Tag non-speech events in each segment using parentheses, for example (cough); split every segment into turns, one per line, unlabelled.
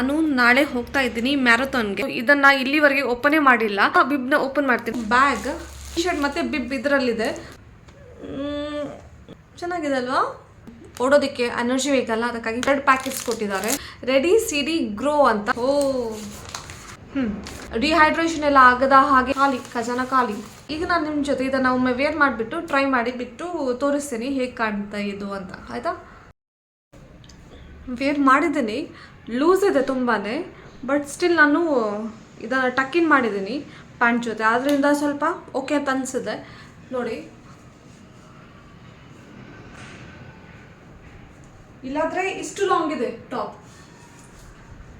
ನಾನು ನಾಳೆ ಹೋಗ್ತಾ ಇದ್ದೀನಿ ಮ್ಯಾರಥಾನ್ಗೆ. ಇದನ್ನ ಇಲ್ಲಿವರೆಗೆ ಓಪನೇ ಮಾಡಿಲ್ಲ. ಬಿಬ್ನ ಓಪನ್ ಮಾಡ್ತೀನಿ. ಬ್ಯಾಗ್ ಟಿ ಶರ್ಟ್ ಮತ್ತೆ ಬಿಬ್ ಇದರಲ್ಲಿದೆ. ಚೆನ್ನಾಗಿದೆ ಅಲ್ವಾ? ಓಡೋದಕ್ಕೆ ಎನರ್ಜಿ ಬೇಕಲ್ಲ, ಅದಕ್ಕಾಗಿ ಎರಡು ಪ್ಯಾಕೆಟ್ಸ್ ಕೊಟ್ಟಿದ್ದಾರೆ. ರೆಡಿ, ಸಿಡಿ, ಗ್ರೋ ಅಂತ. ಓ, ಹ್ಮ್. ಡಿಹೈಡ್ರೇಷನ್ ಎಲ್ಲ ಆಗದ ಹಾಗೆ ಖಾಲಿ, ಖಜಾನ ಖಾಲಿ. ಈಗ ನಾನು ನಿಮ್ಮ ಜೊತೆ ಇದನ್ನ ಒಮ್ಮೆ ವೇರ್ ಮಾಡಿಬಿಟ್ಟು ಟ್ರೈ ಮಾಡಿ ಬಿಟ್ಟು ತೋರಿಸ್ತೀನಿ ಹೇಗೆ ಕಾಣ್ತಾ ಇದು ಅಂತ. ಆಯ್ತಾ? ವೇರ್ ಮಾಡಿದ್ದೀನಿ. ಲೂಸ್ ಇದೆ ತುಂಬಾ ಬಟ್ ಸ್ಟಿಲ್ ನಾನು ಇದನ್ನು ಟಕ್ಕಿನ್ ಮಾಡಿದ್ದೀನಿ ಪ್ಯಾಂಟ್ ಜೊತೆ. ಆದ್ದರಿಂದ ಸ್ವಲ್ಪ ಓಕೆ ಅಂತ ಅನಿಸಿದೆ ನೋಡಿ. ಇಲ್ಲಾದ್ರೆ ಇಷ್ಟು ಲಾಂಗ್ ಇದೆ ಟಾಪ್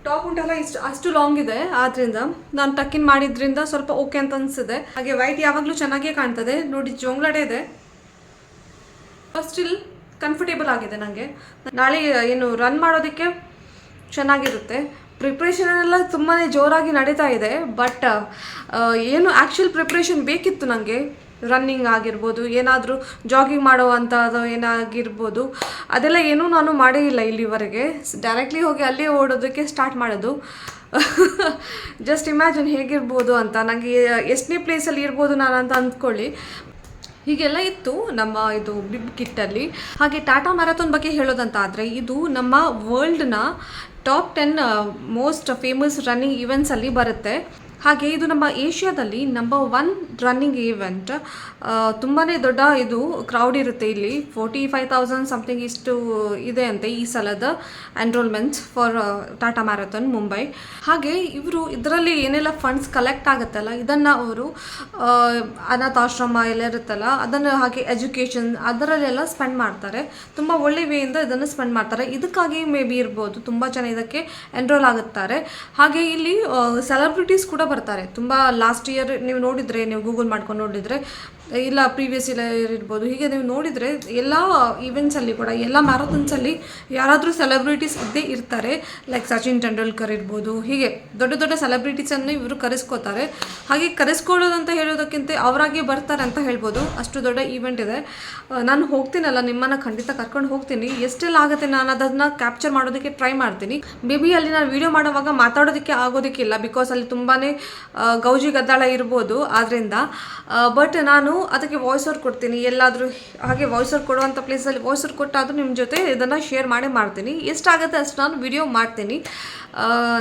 ಟಾಪ್ ಉಂಟಲ್ಲ, ಇಷ್ಟು, ಅಷ್ಟು ಲಾಂಗ್ ಇದೆ. ಆದ್ದರಿಂದ ನಾನು ಟಕ್ಕಿನ್ ಮಾಡಿದ್ರಿಂದ ಸ್ವಲ್ಪ ಓಕೆ ಅಂತ ಅನಿಸಿದೆ ಹಾಗೆ ವೈಟ್ ಯಾವಾಗಲೂ ಚೆನ್ನಾಗೇ ಕಾಣ್ತದೆ. ನೋಡಿ, ಜೋಂಗ್ಲಡೆ ಇದೆ. ಸ್ಟಿಲ್ ಕಂಫರ್ಟೇಬಲ್ ಆಗಿದೆ ನನಗೆ ನಾಳೆ ಏನು ರನ್ ಮಾಡೋದಕ್ಕೆ ಚೆನ್ನಾಗಿರುತ್ತೆ. ಪ್ರಿಪ್ರೇಷನ್ ಎಲ್ಲ ತುಂಬಾ ಜೋರಾಗಿ ನಡೀತಾ ಇದೆ. ಬಟ್ ಏನು ಆ್ಯಕ್ಚುಲ್ ಪ್ರಿಪ್ರೇಷನ್ ಬೇಕಿತ್ತು ನನಗೆ ರನ್ನಿಂಗ್ ಆಗಿರ್ಬೋದು, ಏನಾದರೂ ಜಾಗಿಂಗ್ ಮಾಡೋ ಅಂಥದ್ದು ಏನಾಗಿರ್ಬೋದು, ಅದೆಲ್ಲ ಏನೂ ನಾನು ಮಾಡೇ ಇಲ್ಲ ಇಲ್ಲಿವರೆಗೆ. ಡೈರೆಕ್ಟ್ಲಿ ಹೋಗಿ ಅಲ್ಲೇ ಓಡೋದಕ್ಕೆ ಸ್ಟಾರ್ಟ್ ಮಾಡೋದು. (laughs) ಜಸ್ಟ್ ಇಮ್ಯಾಜಿನ್ ಹೇಗಿರ್ಬೋದು ಅಂತ. ನನಗೆ ಎಷ್ಟನೇ ಪ್ಲೇಸಲ್ಲಿ ಇರ್ಬೋದು ನಾನು ಅಂತ ಅಂದ್ಕೊಳ್ಳಿ. ಹೀಗೆಲ್ಲ ಇತ್ತು ನಮ್ಮ ಇದು ಬಿಬ್ ಕಿಟ್ಟಲ್ಲಿ ಹಾಗೆ ಟಾಟಾ ಮ್ಯಾರಥಾನ್ ಬಗ್ಗೆ ಹೇಳೋದಂತ ಆದರೆ ಇದು ನಮ್ಮ ವರ್ಲ್ಡ್ನ top ten most famous running ಈವೆಂಟ್ಸಲ್ಲಿ ಬರುತ್ತೆ. ಹಾಗೆ ಇದು ನಮ್ಮ ಏಷ್ಯಾದಲ್ಲಿ ನಂಬರ್ ಒನ್ ರನ್ನಿಂಗ್ ಈವೆಂಟ್ ತುಂಬಾ ದೊಡ್ಡ ಇದು ಕ್ರೌಡ್ ಇರುತ್ತೆ ಇಲ್ಲಿ. ಫೋರ್ಟಿ ಫೈವ್ ತೌಸಂಡ್ ಸಮಥಿಂಗ್ ಇಷ್ಟು ಇದೆ ಅಂತೆ ಈ ಸಲದ enrolments for Tata marathon Mumbai ಹಾಗೆ ಇವರು ಇದರಲ್ಲಿ ಏನೆಲ್ಲ ಫಂಡ್ಸ್ ಕಲೆಕ್ಟ್ ಆಗುತ್ತಲ್ಲ, ಇದನ್ನು ಅವರು ಅನಾಥಾಶ್ರಮ ಎಲ್ಲ ಇರುತ್ತಲ್ಲ, ಅದನ್ನು ಹಾಗೆ ಎಜುಕೇಷನ್ ಅದರಲ್ಲೆಲ್ಲ ಸ್ಪೆಂಡ್ ಮಾಡ್ತಾರೆ. ತುಂಬ ಒಳ್ಳೆ ವೇಯಿಂದ ಇದನ್ನು ಸ್ಪೆಂಡ್ ಮಾಡ್ತಾರೆ. ಇದಕ್ಕಾಗಿ ಮೇ ಬಿ ಇರ್ಬೋದು, ತುಂಬ ಜನ ಇದಕ್ಕೆ ಎನ್ರೋಲ್ ಆಗುತ್ತಾರೆ. ಹಾಗೆ ಇಲ್ಲಿ ಸೆಲೆಬ್ರಿಟೀಸ್ ಕೂಡ ಬರ್ತಾರೆ. ತುಂಬ ಲಾಸ್ಟ್ ಇಯರ್ ನೀವು ನೋಡಿದರೆ ನೀವು ಗೂಗಲ್ ಮಾಡ್ಕೊಂಡು ನೋಡಿದರೆ ಇಲ್ಲ ಪ್ರೀವಿಯಸ್ ಇಯರ್ ಇರ್ಬೋದು. ಹೀಗೆ ನೀವು ನೋಡಿದರೆ ಎಲ್ಲ ಈವೆಂಟ್ಸಲ್ಲಿ ಕೂಡ, ಎಲ್ಲ ಮ್ಯಾರಥಾನ್ಸಲ್ಲಿ ಯಾರಾದರೂ ಸೆಲೆಬ್ರಿಟೀಸ್ ಇದ್ದೇ ಇರ್ತಾರೆ. ಲೈಕ್ ಸಚಿನ್ ತೆಂಡೂಲ್ಕರ್ ಇರ್ಬೋದು. ಹೀಗೆ ದೊಡ್ಡ ದೊಡ್ಡ ಸೆಲೆಬ್ರಿಟೀಸನ್ನು ಇವರು ಕರೆಸ್ಕೋತಾರೆ. ಹಾಗೆ ಕರೆಸ್ಕೊಳ್ಳೋದು ಅಂತ ಹೇಳೋದಕ್ಕಿಂತ ಅವರಾಗೆ ಬರ್ತಾರೆ ಅಂತ ಹೇಳ್ಬೋದು. ಅಷ್ಟು ದೊಡ್ಡ ಈವೆಂಟ್ ಇದೆ. ನಾನು ಹೋಗ್ತೀನಲ್ಲ, ನಿಮ್ಮನ್ನು ಖಂಡಿತ ಕರ್ಕೊಂಡು ಹೋಗ್ತೀನಿ. ಎಷ್ಟೆಲ್ಲ ಆಗುತ್ತೆ ನಾನು ಅದನ್ನು ಕ್ಯಾಪ್ಚರ್ ಮಾಡೋದಕ್ಕೆ ಟ್ರೈ ಮಾಡ್ತೀನಿ. ಮೇ ಬಿ ಅಲ್ಲಿ ನಾನು ವೀಡಿಯೋ ಮಾಡುವಾಗ ಮಾತಾಡೋದಕ್ಕೆ ಆಗೋದಕ್ಕಿಲ್ಲ. ಬಿಕಾಸ್ ಅಲ್ಲಿ ತುಂಬಾ ಗೌಜಿ ಗದ್ದಾಳ ಇರ್ಬೋದು ಆದ್ದರಿಂದ ಬಟ್ ನಾನು ಅದಕ್ಕೆ ವಾಯ್ಸ್ ಓವರ್ ಕೊಡ್ತೀನಿ. ಎಲ್ಲಾದರೂ ಹಾಗೆ ವಾಯ್ಸ್ ಓವರ್ ಕೊಡುವಂಥ ಪ್ಲೇಸಲ್ಲಿ ವಾಯ್ಸ್ ಓವರ್ ಕೊಟ್ಟಾದರೂ ನಿಮ್ಮ ಜೊತೆ ಇದನ್ನು ಶೇರ್ ಮಾಡೇ ಮಾಡ್ತೀನಿ. ಎಷ್ಟಾಗುತ್ತೆ ಅಷ್ಟು ನಾನು ವಿಡಿಯೋ ಮಾಡ್ತೀನಿ.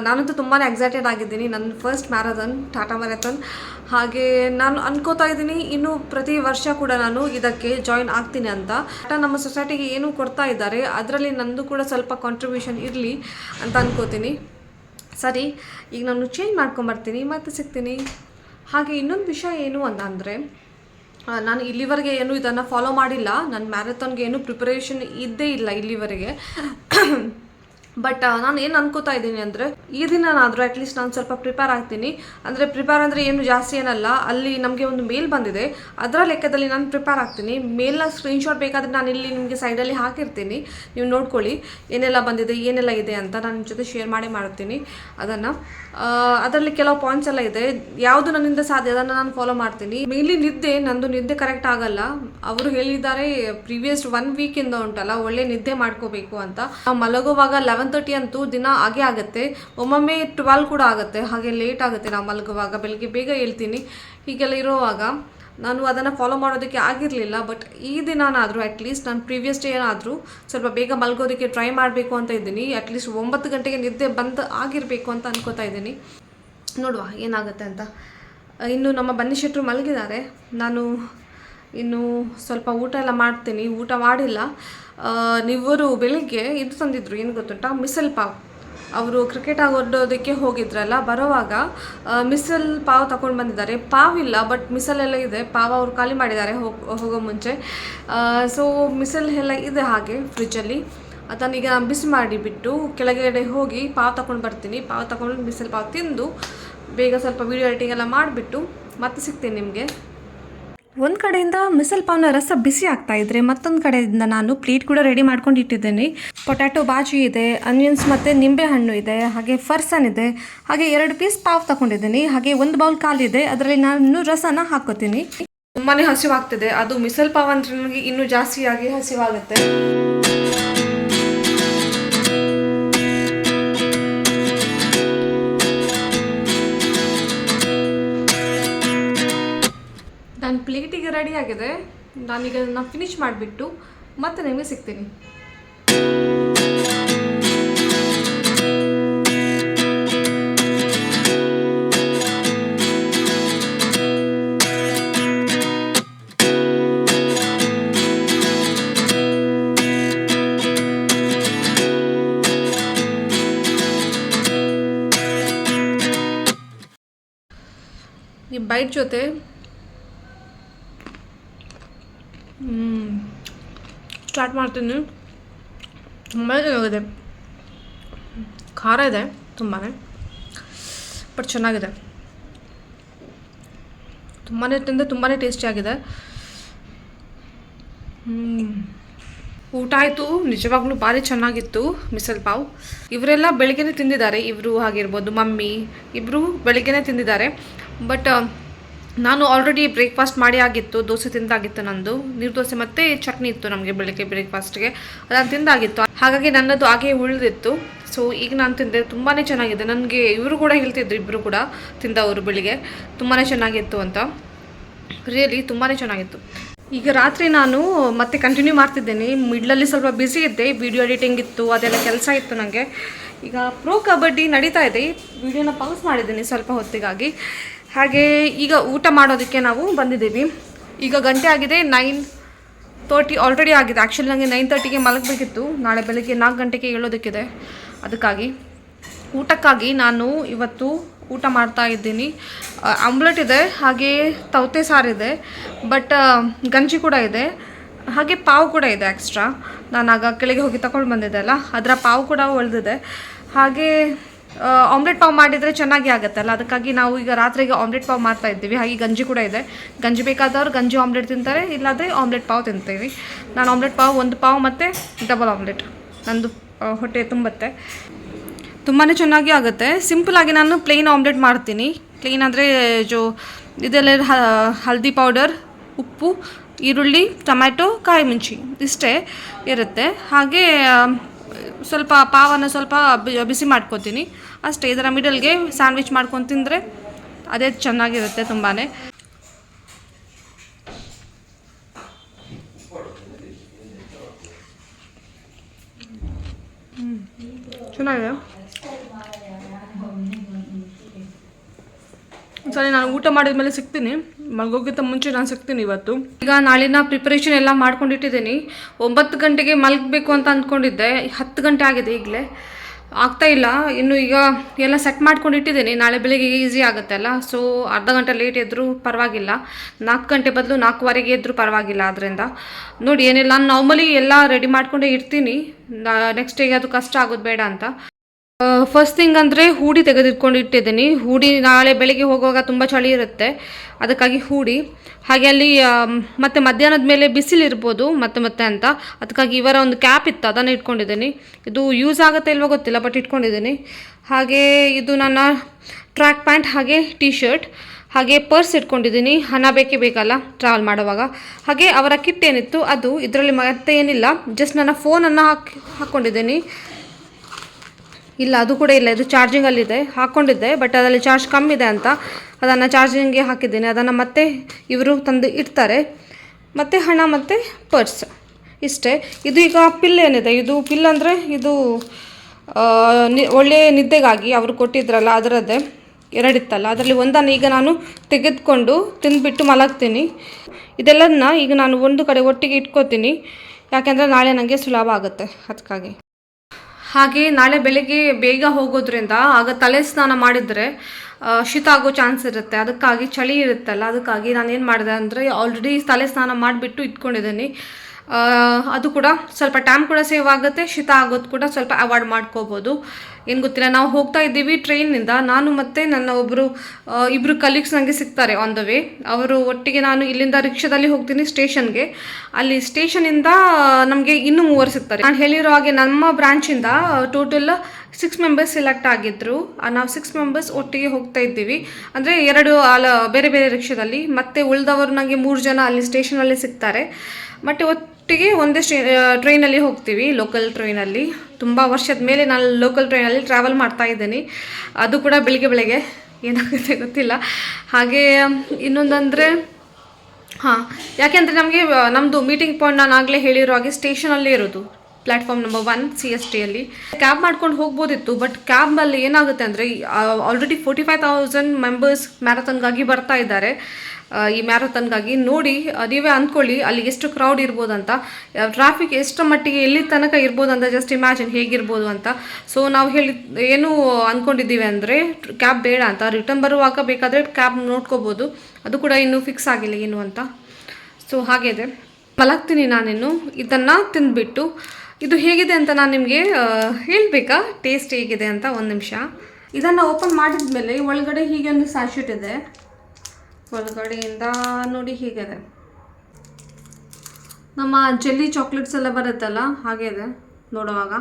ನಾನಂತೂ ತುಂಬಾ ಎಕ್ಸೈಟೆಡ್ ಆಗಿದ್ದೀನಿ. ನನ್ನ ಫಸ್ಟ್ ಮ್ಯಾರಥಾನ್ ಟಾಟಾ ಮ್ಯಾರಥಾನ್ ಹಾಗೆ ನಾನು ಅನ್ಕೋತಾ ಇದ್ದೀನಿ, ಇನ್ನು ಪ್ರತಿ ವರ್ಷ ಕೂಡ ನಾನು ಇದಕ್ಕೆ ಜಾಯಿನ್ ಆಗ್ತೀನಿ ಅಂತ. ಟಾಟಾ ನಮ್ಮ ಸೊಸೈಟಿಗೆ ಏನು ಕೊಡ್ತಾ ಇದ್ದಾರೆ. ಅದರಲ್ಲಿ ನಂದು ಕೂಡ ಸ್ವಲ್ಪ ಕಾಂಟ್ರಿಬ್ಯೂಷನ್ ಇರಲಿ ಅಂತ ಅನ್ಕೋತೀನಿ. ಸರಿ, ಈಗ ನಾನು ಚೇಂಜ್ ಮಾಡ್ಕೊಂಬರ್ತೀನಿ, ಮತ್ತೆ ಸಿಗ್ತೀನಿ. ಹಾಗೆ ಇನ್ನೊಂದು ವಿಷಯ ಏನು ಅಂತ ಅಂದರೆ ನಾನು ಇಲ್ಲಿವರೆಗೆ ಏನು ಇದನ್ನು ಫಾಲೋ ಮಾಡಿಲ್ಲ. ನನ್ನ ಮ್ಯಾರಥಾನ್ಗೆ ಏನು ಪ್ರಿಪರೇಷನ್ ಇದ್ದೇ ಇಲ್ಲ ಇಲ್ಲಿವರೆಗೆ. ಬಟ್ ನಾನು ಏನು ಅನ್ಕೋತಾ ಇದ್ದೀನಿ ಅಂದರೆ, ಈ ದಿನನಾದರೂ ಅಟ್ಲೀಸ್ಟ್ ನಾನು ಸ್ವಲ್ಪ ಪ್ರಿಪೇರ್ ಆಗ್ತೀನಿ. ಅಂದರೆ ಪ್ರಿಪೇರ್ ಅಂದರೆ ಏನು ಜಾಸ್ತಿ ಏನಲ್ಲ. ಅಲ್ಲಿ ನಮಗೆ ಒಂದು ಮೇಲ್ ಬಂದಿದೆ. ಅದರ ಲೆಕ್ಕದಲ್ಲಿ ನಾನು ಪ್ರಿಪೇರ್ ಆಗ್ತೀನಿ. ಮೇಲ್ನ ಸ್ಕ್ರೀನ್ಶಾಟ್ ಬೇಕಾದರೆ ನಾನು ಇಲ್ಲಿ ನಿಮಗೆ ಸೈಡಲ್ಲಿ ಹಾಕಿರ್ತೀನಿ. ನೀವು ನೋಡ್ಕೊಳ್ಳಿ. ಏನೆಲ್ಲ ಬಂದಿದೆ, ಏನೆಲ್ಲ ಇದೆ ಅಂತ ನಾನು ಜೊತೆ ಶೇರ್ ಮಾಡಿ ಮಾಡ್ತೀನಿ. ಅದನ್ನು ಅದರಲ್ಲಿ ಕೆಲವು ಪಾಯಿಂಟ್ಸ್ ಎಲ್ಲ ಇದೆ. ಯಾವುದು ನನ್ನಿಂದ ಸಾಧ್ಯ ಅದನ್ನು ನಾನು ಫಾಲೋ ಮಾಡ್ತೀನಿ. ಮೇನ್ಲಿ ನಿದ್ದೆ, ನಂದು ನಿದ್ದೆ ಕರೆಕ್ಟ್ ಆಗಲ್ಲ. ಅವರು ಹೇಳಿದ್ದಾರೆ ಪ್ರೀವಿಯಸ್ ಒನ್ ವೀಕಿಂದ ಉಂಟಲ್ಲ, ಒಳ್ಳೆ ನಿದ್ದೆ ಮಾಡ್ಕೋಬೇಕು ಅಂತ. ಮಲಗುವಾಗ ಲೆವೆನ್ ತರ್ಟಿ ಅಂತೂ ದಿನ ಆಗೇ ಆಗುತ್ತೆ. ಒಮ್ಮೊಮ್ಮೆ ಟ್ವೆಲ್ ಕೂಡ ಆಗುತ್ತೆ. ಹಾಗೆ ಲೇಟ್ ಆಗುತ್ತೆ ನಾವು ಮಲಗುವಾಗ. ಬೆಳಗ್ಗೆ ಬೇಗ ಹೇಳ್ತೀನಿ. ಹೀಗೆಲ್ಲ ಇರುವಾಗ ನಾನು ಅದನ್ನು ಫಾಲೋ ಮಾಡೋದಕ್ಕೆ ಆಗಿರಲಿಲ್ಲ ಬಟ್ ಈ ದಿನನಾದರೂ ಅಟ್ಲೀಸ್ಟ್ ನಾನು ಪ್ರೀವಿಯಸ್ ಡೇ ಏನಾದರೂ ಸ್ವಲ್ಪ ಬೇಗ ಮಲಗೋದಕ್ಕೆ ಟ್ರೈ ಮಾಡಬೇಕು ಅಂತ ಇದ್ದೀನಿ. ಅಟ್ಲೀಸ್ಟ್ ಒಂಬತ್ತು ಗಂಟೆಗೆ ನಿದ್ದೆ ಬಂದು ಆಗಿರಬೇಕು ಅಂತ ಅನ್ಕೋತಾ ಇದ್ದೀನಿ. ನೋಡುವ ಏನಾಗುತ್ತೆ ಅಂತ. ಇನ್ನು ನಮ್ಮ ಬನ್ನಿ ಶೆಟ್ಟರು ಮಲಗಿದ್ದಾರೆ. ನಾನು ಇನ್ನು ಸ್ವಲ್ಪ ಊಟ ಎಲ್ಲ ಮಾಡ್ತೀನಿ. ಊಟ ಮಾಡಿಲ್ಲ. ನೀವರು ಬೆಳಿಗ್ಗೆ ಇದು ತಂದಿದ್ರು. ಏನು ಗೊತ್ತುಂಟ? ಮಿಸಲ್ ಪಾವ್. ಅವರು ಕ್ರಿಕೆಟ್ ಆಗೋದಕ್ಕೆ ಹೋಗಿದ್ರಲ್ಲ, ಬರೋವಾಗ ಮಿಸಲ್ ಪಾವ್ ತಗೊಂಡು ಬಂದಿದ್ದಾರೆ. ಪಾವ್ ಇಲ್ಲ, ಬಟ್ ಮಿಸಲ್ ಎಲ್ಲ ಇದೆ. ಪಾವ್ ಅವರು ಖಾಲಿ ಮಾಡಿದ್ದಾರೆ ಹೋಗ್, ಹೋಗೋ ಮುಂಚೆ. ಸೊ ಮಿಸಲ್ ಎಲ್ಲ ಇದೆ ಹಾಗೆ ಫ್ರಿಜ್ಜಲ್ಲಿ ಅದನ್ನೀಗ ನಾನು ಬಿಸಿ ಮಾಡಿಬಿಟ್ಟು ಕೆಳಗಡೆ ಹೋಗಿ ಪಾವ್ ತಗೊಂಡು ಬರ್ತೀನಿ. ಪಾವ್ ತಗೊಂಡು ಮಿಸಲ್ ಪಾವ್ ತಿಂದು ಬೇಗ ಸ್ವಲ್ಪ ವೀಡಿಯೋ ಎಡಿಟಿಂಗ್ ಎಲ್ಲ ಮಾಡಿಬಿಟ್ಟು ಮತ್ತೆ ಸಿಗ್ತೀನಿ ನಿಮಗೆ. ಒಂದು ಕಡೆಯಿಂದ ಮಿಸಲ್ ಪಾವ್ನ ರಸ ಬಿಸಿ ಆಗ್ತಾ ಇದ್ರೆ ಮತ್ತೊಂದು ಕಡೆಯಿಂದ ನಾನು ಪ್ಲೇಟ್ ಕೂಡ ರೆಡಿ ಮಾಡ್ಕೊಂಡು ಇಟ್ಟಿದ್ದೇನೆ. ಪೊಟ್ಯಾಟೊ ಬಾಜಿ ಇದೆ ಅನಿಯನ್ಸ್ ಮತ್ತು ನಿಂಬೆಹಣ್ಣು ಇದೆ, ಹಾಗೆ ಫರ್ಸನ್ ಇದೆ. ಹಾಗೆ ಎರಡು ಪೀಸ್ ಪಾವ್ ತಗೊಂಡಿದ್ದೀನಿ. ಹಾಗೆ ಒಂದು ಬೌಲ್ ಕಾಲಿದೆ ಅದರಲ್ಲಿ ನಾನು ರಸನ ಹಾಕೋತೀನಿ. ತುಂಬಾ ಹಸಿವಾಗ್ತಿದೆ. ಅದು ಮಿಸಲ್ ಪಾವ್ ಅಂದ್ರೆ ನನಗೆ ಇನ್ನೂ ಜಾಸ್ತಿಯಾಗಿ ಹಸಿವಾಗುತ್ತೆ. ಆಗಿದೆ. ನಾನೀಗ ಅದನ್ನು ಫಿನಿಶ್ ಮಾಡಿಬಿಟ್ಟು ಮತ್ತೆ ನಿಮಗೆ ಸಿಗ್ತೀನಿ. ಈ ಬೈಟ್ ಜೊತೆ ಸ್ಟಾರ್ಟ್ ಮಾಡ್ತೀನಿ. ತುಂಬ ಚೆನ್ನಾಗಿದೆ. ಖಾರ ಇದೆ ತುಂಬಾ ಬಟ್ ಚೆನ್ನಾಗಿದೆ. ತುಂಬಾ ತಿಂದರೆ ತುಂಬಾ ಟೇಸ್ಟಿಯಾಗಿದೆ. ಊಟ ಆಯಿತು, ನಿಜವಾಗ್ಲೂ ಭಾರಿ ಚೆನ್ನಾಗಿತ್ತು ಮಿಸಲ್ ಪಾವ್. ಇವರೆಲ್ಲ ಬೆಳಿಗ್ಗೆನೇ ತಿಂದಿದ್ದಾರೆ. ಇವರು ಆಗಿರ್ಬೋದು ಮಮ್ಮಿ ಇಬ್ಬರು ಬೆಳಿಗ್ಗೆನೇ ತಿಂದಿದ್ದಾರೆ. ಬಟ್ ನಾನು ಆಲ್ರೆಡಿ ಬ್ರೇಕ್ಫಾಸ್ಟ್ ಮಾಡಿ ಆಗಿತ್ತು, ದೋಸೆ ತಿಂದಾಗಿತ್ತು ನಂದು. ನೀರು ದೋಸೆ ಮತ್ತೆ ಚಟ್ನಿ ಇತ್ತು ನಮಗೆ ಬೆಳಗ್ಗೆ ಬ್ರೇಕ್ಫಾಸ್ಟ್ಗೆ ಅದನ್ನು ತಿಂದಾಗಿತ್ತು. ಹಾಗಾಗಿ ನನ್ನದು ಹಾಗೆ ಉಳಿದಿತ್ತು. ಸೊ ಈಗ ನಾನು ತಿಂದೆ. ತುಂಬಾ ಚೆನ್ನಾಗಿದೆ. ನನಗೆ ಇವರು ಕೂಡ ಹೇಳ್ತಿದ್ರು ಇಬ್ಬರು ಕೂಡ ತಿಂದವರು ಬೆಳಿಗ್ಗೆ. ತುಂಬಾ ಚೆನ್ನಾಗಿತ್ತು ಅಂತ. ರಿಯಲಿ ತುಂಬಾ ಚೆನ್ನಾಗಿತ್ತು. ಈಗ ರಾತ್ರಿ ನಾನು ಮತ್ತೆ ಕಂಟಿನ್ಯೂ ಮಾಡ್ತಿದ್ದೇನೆ. ಮಿಡ್ಲಲ್ಲಿ ಸ್ವಲ್ಪ ಬ್ಯುಸಿ ಇದ್ದೆ. ವಿಡಿಯೋ ಎಡಿಟಿಂಗ್ ಇತ್ತು, ಅದೆಲ್ಲ ಕೆಲಸ ಇತ್ತು ನನಗೆ ಈಗ ಪ್ರೋ ಕಬಡ್ಡಿ ನಡೀತಾ ಇದೆ. ವಿಡಿಯೋನ ಪಾಸ್ ಮಾಡಿದ್ದೀನಿ ಸ್ವಲ್ಪ ಹೊತ್ತಿಗಾಗಿ. ಹಾಗೆ ಈಗ ಊಟ ಮಾಡೋದಕ್ಕೆ ನಾವು ಬಂದಿದ್ದೀವಿ. ಈಗ ಗಂಟೆ ಆಗಿದೆ ನೈನ್ ತರ್ಟಿ ಆಲ್ರೆಡಿ ಆಗಿದೆ. ಆ್ಯಕ್ಚುಲಿ ನನಗೆ ನೈನ್ ತರ್ಟಿಗೆ ಮಲಗಬೇಕಿತ್ತು. ನಾಳೆ ಬೆಳಗ್ಗೆ ನಾಲ್ಕು ಗಂಟೆಗೆ ಏಳೋದಕ್ಕಿದೆ. ಅದಕ್ಕಾಗಿ ಊಟಕ್ಕಾಗಿ ನಾನು ಇವತ್ತು ಊಟ ಮಾಡ್ತಾ ಇದ್ದೀನಿ. ಆಮ್ಲೆಟ್ ಇದೆ, ಹಾಗೆ ತೌತೆ ಸಾರಿದೆ ಬಟ್ ಗಂಜಿ ಕೂಡ ಇದೆ. ಹಾಗೆ ಪಾವು ಕೂಡ ಇದೆ ಎಕ್ಸ್ಟ್ರಾ ನಾನು ಆಗ ಕೆಳಗೆ ಹೋಗಿ ತಗೊಂಡು ಬಂದಿದ್ದೆ ಅಲ್ಲ, ಅದರ ಪಾವು ಕೂಡ ಉಳಿದಿದೆ ಹಾಗೆ ಆಮ್ಲೆಟ್ ಪಾವ್ ಮಾಡಿದರೆ ಚೆನ್ನಾಗಿ ಆಗುತ್ತಲ್ಲ? ಅದಕ್ಕಾಗಿ ನಾವು ಈಗ ರಾತ್ರಿಗೆ ಆಮ್ಲೆಟ್ ಪಾವ್ ಮಾಡ್ತಾ ಇದ್ದೀವಿ. ಹಾಗೆ ಗಂಜಿ ಕೂಡ ಇದೆ. ಗಂಜಿ ಬೇಕಾದವ್ರು ಗಂಜಿ ಆಮ್ಲೆಟ್ ತಿಂತಾರೆ, ಇಲ್ಲಾದರೆ ಆಮ್ಲೆಟ್ ಪಾವ್ ತಿಂತೀವಿ. ನಾನು ಆಮ್ಲೆಟ್ ಪಾವ್, ಒಂದು ಪಾವ್ ಮತ್ತು ಡಬಲ್ ಆಮ್ಲೆಟ್ ನಂದು ಹೊಟ್ಟೆ ತುಂಬತ್ತೆ. ತುಂಬಾ ಚೆನ್ನಾಗಿ ಆಗುತ್ತೆ. ಸಿಂಪಲಾಗಿ ನಾನು ಪ್ಲೇನ್ ಆಮ್ಲೆಟ್ ಮಾಡ್ತೀನಿ. ಪ್ಲೇನ್ ಅಂದರೆ ಜೋ, ಇದೆಲ್ಲ ಹಲ್ದಿ ಪೌಡರ್ ಉಪ್ಪು, ಈರುಳ್ಳಿ, ಟೊಮ್ಯಾಟೊ, ಕಾಯಿ ಮಿಂಚಿ. ಇಷ್ಟೇ ಇರುತ್ತೆ. ಹಾಗೆ ಸ್ವಲ್ಪ ಪಾವನ್ನು ಸ್ವಲ್ಪ ಬಿಸಿ ಮಾಡ್ಕೊತೀನಿ. ಅಷ್ಟೇ, ಇದರ ಮಿಡಲ್ಗೆ ಸ್ಯಾಂಡ್ವಿಚ್ ಮಾಡ್ಕೊಂಡು ತಿಂದರೆ ಅದೇ ಚೆನ್ನಾಗಿರುತ್ತೆ ತುಂಬಾ ಚೆನ್ನಾಗಿದೆ ಸರಿ ನಾನು ಊಟ ಮಾಡಿದ ಮೇಲೆ ಸಿಗ್ತೀನಿ. ಮಲಗೋಗಿಂತ ಮುಂಚೆ ನಾನು ಸಿಗ್ತೀನಿ ಇವತ್ತು. ಈಗ ನಾಳಿನ ಪ್ರಿಪರೇಷನ್ ಎಲ್ಲ ಮಾಡ್ಕೊಂಡಿಟ್ಟಿದ್ದೀನಿ. ಒಂಬತ್ತು ಗಂಟೆಗೆ ಮಲಗಬೇಕು ಅಂತ ಅಂದ್ಕೊಂಡಿದ್ದೆ. ಹತ್ತು ಗಂಟೆ ಆಗಿದೆ ಈಗಲೇ. ಆಗ್ತಾ ಇಲ್ಲ. ಇನ್ನು ಈಗ ಎಲ್ಲ ಸೆಟ್ ಮಾಡ್ಕೊಂಡಿಟ್ಟಿದ್ದೀನಿ. ನಾಳೆ ಬೆಳಿಗ್ಗೆ ಈಸಿ ಆಗುತ್ತೆ ಅಲ್ಲ? ಸೊ ಅರ್ಧ ಗಂಟೆ ಲೇಟ್ ಇದ್ದರೂ ಪರವಾಗಿಲ್ಲ. ನಾಲ್ಕು ಗಂಟೆ ಬದಲು ನಾಲ್ಕುವರೆಗೆ ಇದ್ದರೂ ಪರವಾಗಿಲ್ಲ ಅದರಿಂದ ನೋಡಿ, ಏನಿಲ್ಲ. ನಾನು ನಾರ್ಮಲಿ ಎಲ್ಲ ರೆಡಿ ಮಾಡಿಕೊಂಡೇ ಇರ್ತೀನಿ. ನೆಕ್ಸ್ಟ್ ಡೇಗೆ ಅದು ಕಷ್ಟ ಆಗೋದು ಬೇಡ ಅಂತ. ಫಸ್ಟ್ ಥಿಂಗ್ ಅಂದರೆ ಹೂಡಿ ತೆಗೆದಿಟ್ಕೊಂಡು ಇಟ್ಟಿದ್ದೀನಿ ಹೂಡಿ ನಾಳೆ ಬೆಳಗ್ಗೆ ಹೋಗುವಾಗ ತುಂಬ ಚಳಿ ಇರುತ್ತೆ. ಅದಕ್ಕಾಗಿ ಹೂಡಿ. ಹಾಗೆ ಅಲ್ಲಿ ಮತ್ತೆ ಮಧ್ಯಾಹ್ನದ ಮೇಲೆ ಬಿಸಿಲಿರ್ಬೋದು ಮತ್ತೆ ಮತ್ತೆ ಅಂತ. ಅದಕ್ಕಾಗಿ ಇವರ ಒಂದು ಕ್ಯಾಪ್ ಇತ್ತು, ಅದನ್ನು ಇಟ್ಕೊಂಡಿದ್ದೀನಿ. ಇದು ಯೂಸ್ ಆಗುತ್ತೆ ಇಲ್ವೋ ಗೊತ್ತಿಲ್ಲ ಬಟ್ ಇಟ್ಕೊಂಡಿದ್ದೀನಿ. ಹಾಗೆ ಇದು ನನ್ನ ಟ್ರ್ಯಾಕ್ ಪ್ಯಾಂಟ್ ಹಾಗೆ ಟಿ ಶರ್ಟ್ ಹಾಗೆ ಪರ್ಸ್ ಇಟ್ಕೊಂಡಿದ್ದೀನಿ. ಹಣ ಬೇಕೇ ಬೇಕಲ್ಲ ಟ್ರಾವೆಲ್ ಮಾಡುವಾಗ. ಹಾಗೆ ಅವರ ಕಿಟ್ ಏನಿತ್ತು, ಅದು. ಇದರಲ್ಲಿ ಮತ್ತೆ ಏನಿಲ್ಲ. ಜಸ್ಟ್ ನನ್ನ ಫೋನನ್ನು ಹಾಕಿ ಹಾಕ್ಕೊಂಡಿದ್ದೀನಿ ಇಲ್ಲ, ಅದು ಕೂಡ ಇಲ್ಲ. ಇದು ಚಾರ್ಜಿಂಗಲ್ಲಿದೆ ಹಾಕ್ಕೊಂಡಿದ್ದೆ ಬಟ್ ಅದರಲ್ಲಿ ಚಾರ್ಜ್ ಕಮ್ಮಿ ಇದೆ ಅಂತ. ಅದನ್ನು ಚಾರ್ಜಿಂಗ್ಗೆ ಹಾಕಿದ್ದೀನಿ. ಅದನ್ನು ಮತ್ತೆ ಇವರು ತಂದು ಇಡ್ತಾರೆ. ಮತ್ತು ಹಣ ಮತ್ತು ಪರ್ಸ್ ಇಷ್ಟೇ. ಇದು ಈಗ ಪಿಲ್ ಏನಿದೆ? ಇದು ಪಿಲ್ ಅಂದರೆ ಇದು ನಿ ಒಳ್ಳೆಯ ನಿದ್ದೆಗಾಗಿ ಅವರು ಕೊಟ್ಟಿದ್ರಲ್ಲ, ಅದರದ್ದೇ ಎರಡಿತ್ತಲ್ಲ. ಅದರಲ್ಲಿ ಒಂದನ್ನು ಈಗ ನಾನು ತೆಗೆದುಕೊಂಡು ತಿಂದುಬಿಟ್ಟು ಮಲಗ್ತೀನಿ. ಇದೆಲ್ಲದನ್ನ ಈಗ ನಾನು ಒಂದು ಕಡೆ ಒಟ್ಟಿಗೆ ಇಟ್ಕೋತೀನಿ. ಯಾಕೆಂದರೆ ನಾಳೆ ನನಗೆ ಸುಲಭ ಆಗುತ್ತೆ. ಅದಕ್ಕಾಗಿ. ಹಾಗೆ ನಾಳೆ ಬೆಳಿಗ್ಗೆ ಬೇಗ ಹೋಗೋದ್ರಿಂದ ಆಗ ತಲೆ ಸ್ನಾನ ಮಾಡಿದರೆ ಶೀತ ಆಗೋ ಚಾನ್ಸ್ ಇರುತ್ತೆ. ಅದಕ್ಕಾಗಿ ಚಳಿ ಇರುತ್ತಲ್ಲ, ಅದಕ್ಕಾಗಿ ನಾನು ಏನು ಮಾಡಿದೆ ಅಂದರೆ ಆಲ್ರೆಡಿ ತಲೆ ಸ್ನಾನ ಮಾಡಿಬಿಟ್ಟು ಇಟ್ಕೊಂಡಿದ್ದೀನಿ. ಅದು ಕೂಡ ಸ್ವಲ್ಪ ಟೈಮ್ ಕೂಡ ಸೇವ್ ಆಗುತ್ತೆ. ಶೀತ ಆಗೋದು ಕೂಡ ಸ್ವಲ್ಪ ಅವಾಯ್ಡ್ ಮಾಡ್ಕೋಬೋದು. ಏನು ಗೊತ್ತಿಲ್ಲ ನಾವು ಹೋಗ್ತಾ ಇದ್ದೀವಿ ಟ್ರೈನಿಂದ ನಾನು ಮತ್ತು ನನ್ನ ಒಬ್ಬರು ಇಬ್ಬರು ಕಲೀಗ್ಸ್ ನನಗೆ ಸಿಗ್ತಾರೆ ಆನ್ ದ ವೇ ಅವರು ಒಟ್ಟಿಗೆ ನಾನು ಇಲ್ಲಿಂದ ರಿಕ್ಷಾದಲ್ಲಿ ಹೋಗ್ತೀನಿ ಸ್ಟೇಷನ್ಗೆ. ಅಲ್ಲಿ ಸ್ಟೇಷನಿಂದ ನಮಗೆ ಇನ್ನೂ ಮೂವರು ಸಿಗ್ತಾರೆ. ನಾನು ಹೇಳಿರೋ ಹಾಗೆ ನಮ್ಮ ಬ್ರಾಂಚಿಂದ ಟೋಟಲ್ ಸಿಕ್ಸ್ ಮೆಂಬರ್ಸ್ ಸೆಲೆಕ್ಟ್ ಆಗಿದ್ರು. ಆ, ನಾವು ಸಿಕ್ಸ್ ಮೆಂಬರ್ಸ್ ಒಟ್ಟಿಗೆ ಹೋಗ್ತಾ ಇದ್ದೀವಿ. ಅಂದರೆ ಎರಡು ಅಲ್ಲ ಬೇರೆ ಬೇರೆ ರಿಕ್ಷಾದಲ್ಲಿ. ಮತ್ತೆ ಉಳಿದವರು ನನಗೆ ಮೂರು ಜನ ಅಲ್ಲಿ ಸ್ಟೇಷನಲ್ಲಿ ಸಿಗ್ತಾರೆ. ಮತ್ತು ಒಟ್ಟಿಗೆ ಒಂದೇ ಟ್ರೈನಲ್ಲಿ ಹೋಗ್ತೀವಿ ಲೋಕಲ್ ಟ್ರೈನಲ್ಲಿ ತುಂಬ ವರ್ಷದ ಮೇಲೆ ನಾನು ಲೋಕಲ್ ಟ್ರೈನಲ್ಲಿ ಟ್ರಾವೆಲ್ ಮಾಡ್ತಾ ಇದ್ದೀನಿ. ಅದು ಕೂಡ ಬೆಳಿಗ್ಗೆ ಬೆಳಗ್ಗೆ. ಏನಾಗುತ್ತೆ ಗೊತ್ತಿಲ್ಲ. ಹಾಗೆ, ಇನ್ನೊಂದಂದರೆ, ಹಾಂ, ಯಾಕೆಂದರೆ ನಮಗೆ ನಮ್ಮದು ಮೀಟಿಂಗ್ ಪಾಯಿಂಟ್ ನಾನು ಆಗಲೇ ಹೇಳಿರೋ ಹಾಗೆ ಸ್ಟೇಷನಲ್ಲೇ ಇರೋದು. Platform number one C S ಟಿಯಲ್ಲಿ cab ಮಾಡ್ಕೊಂಡು ಹೋಗ್ಬೋದಿತ್ತು ಬಟ್ ಕ್ಯಾಬಲ್ಲಿ ಏನಾಗುತ್ತೆ ಅಂದರೆ already forty five thousand members ಮ್ಯಾರಥಾನ್ಗಾಗಿ ಬರ್ತಾ ಇದ್ದಾರೆ. ಈ ಮ್ಯಾರಥಾನ್ಗಾಗಿ ನೋಡಿ ನೀವೇ ಅಂದ್ಕೊಳ್ಳಿ ಅಲ್ಲಿ ಎಷ್ಟು ಕ್ರೌಡ್ ಇರ್ಬೋದು ಅಂತ. ಟ್ರಾಫಿಕ್ ಎಷ್ಟು ಮಟ್ಟಿಗೆ ಎಲ್ಲಿ ತನಕ ಇರ್ಬೋದು ಅಂತ ಜಸ್ಟ್ ಇಮ್ಯಾಜಿನ್ ಹೇಗಿರ್ಬೋದು ಅಂತ. ಸೊ ನಾವು ಹೇಳಿ, ಏನು ಅಂದ್ಕೊಂಡಿದ್ದೀವಿ ಅಂದರೆ ಕ್ಯಾಬ್ ಬೇಡ ಅಂತ. ರಿಟರ್ನ್ ಬರುವಾಗ ಬೇಕಾದರೆ ಕ್ಯಾಬ್ ನೋಡ್ಕೋಬೋದು. ಅದು ಕೂಡ ಇನ್ನೂ ಫಿಕ್ಸ್ ಆಗಿಲ್ಲ ಏನು ಅಂತ. ಸೊ ಹಾಗಿದೆ ಮಲಗ್ತೀನಿ ನಾನಿನ್ನು. ಇದನ್ನು ತಿಂದುಬಿಟ್ಟು, ಇದು ಹೇಗಿದೆ ಅಂತ ನಾನು ನಿಮಗೆ ಹೇಳಬೇಕಾ? ಟೇಸ್ಟ್ ಹೇಗಿದೆ ಅಂತ ಒಂದು ನಿಮಿಷ. ಇದನ್ನು ಓಪನ್ ಮಾಡಿದ ಮೇಲೆ ಒಳಗಡೆ ಹೀಗೆ ಒಂದು ಸ್ಯಾಶೆಟ್ ಇದೆ. ಒಳಗಡೆಯಿಂದ ನೋಡಿ ಹೀಗಿದೆ. ನಮ್ಮ ಜೆಲ್ಲಿ ಚಾಕ್ಲೇಟ್ಸ್ ಎಲ್ಲ ಬರುತ್ತಲ್ಲ, ಹಾಗೆ ಇದೆ, ನೋಡುವಾಗ.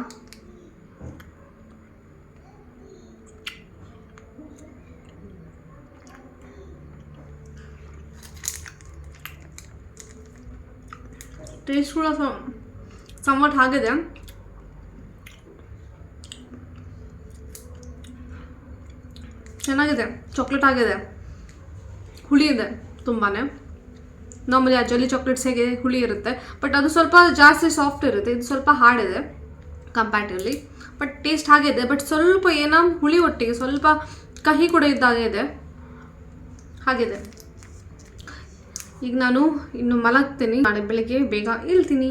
ಟೇಸ್ಟ್ ಕೂಡ ಸಮಟ್ ಆಗಿದೆ. ಚೆನ್ನಾಗಿದೆ, ಚಾಕ್ಲೇಟ್ ಆಗಿದೆ. ಹುಳಿ ಇದೆ ತುಂಬಾ ನಾರ್ಮಲಿ ಆ ಜಲ್ಲಿ ಚಾಕ್ಲೇಟ್ಸ್ ಹೇಗೆ ಹುಳಿ ಇರುತ್ತೆ, ಬಟ್ ಅದು ಸ್ವಲ್ಪ ಜಾಸ್ತಿ ಸಾಫ್ಟ್ ಇರುತ್ತೆ, ಇದು ಸ್ವಲ್ಪ ಹಾರ್ಡ್ ಇದೆ ಕಂಪ್ಯಾರಿಟಿವ್ಲಿ ಬಟ್ ಟೇಸ್ಟ್ ಹಾಗೆ ಇದೆ, ಬಟ್ ಸ್ವಲ್ಪ ಏನೋ ಹುಳಿ ಒಟ್ಟಿಗೆ, ಸ್ವಲ್ಪ ಕಹಿ ಕೂಡ ಇದ್ದಾಗೆ ಇದೆ. ಹಾಗಿದೆ ಈಗ ನಾನು ಇನ್ನು ಮಲಗ್ತೀನಿ. ನಾಳೆ ಬೆಳಿಗ್ಗೆ ಬೇಗ ಇಳ್ತೀನಿ.